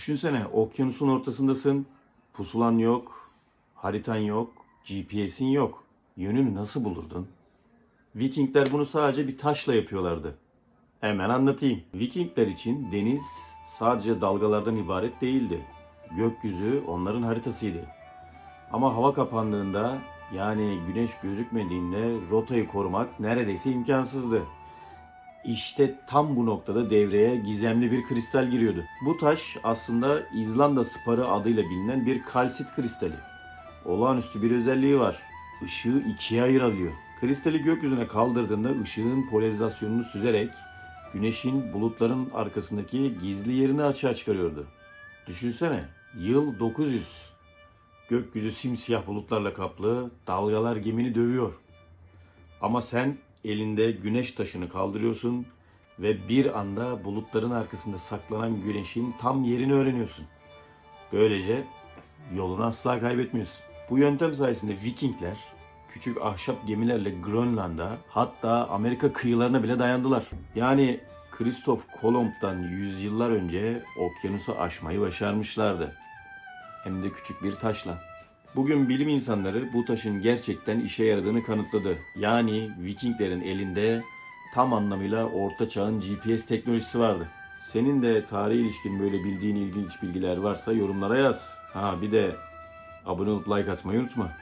Düşünsene okyanusun ortasındasın. Pusulan yok, haritan yok, GPS'in yok. Yönünü nasıl bulurdun? Vikingler bunu sadece bir taşla yapıyorlardı. Hemen anlatayım. Vikingler için deniz sadece dalgalardan ibaret değildi. Gökyüzü onların haritasıydı. Ama hava kapandığında yani güneş gözükmediğinde rotayı korumak neredeyse imkansızdı. İşte tam bu noktada devreye gizemli bir kristal giriyordu. Bu taş aslında İzlanda sparı adıyla bilinen bir kalsit kristali. Olağanüstü bir özelliği var. Işığı ikiye ayırabiliyor. Kristali gökyüzüne kaldırdığında ışığın polarizasyonunu süzerek güneşin bulutların arkasındaki gizli yerini açığa çıkarıyordu. Düşünsene, yıl 900. Gökyüzü simsiyah bulutlarla kaplı, dalgalar gemini dövüyor. Ama sen elinde güneş taşını kaldırıyorsun ve bir anda bulutların arkasında saklanan güneşin tam yerini öğreniyorsun. Böylece yolunu asla kaybetmiyorsun. Bu yöntem sayesinde Vikingler küçük ahşap gemilerle Grönland'a hatta Amerika kıyılarına bile dayandılar. Yani Kristof Kolomb'dan yüzyıllar önce okyanusu aşmayı başarmışlardı. Hem de küçük bir taşla. Bugün bilim insanları bu taşın gerçekten işe yaradığını kanıtladı. Yani Vikinglerin elinde tam anlamıyla orta çağın GPS teknolojisi vardı. Senin de tarihe ilişkin böyle bildiğin ilginç bilgiler varsa yorumlara yaz. Ha bir de abone olup like atmayı unutma.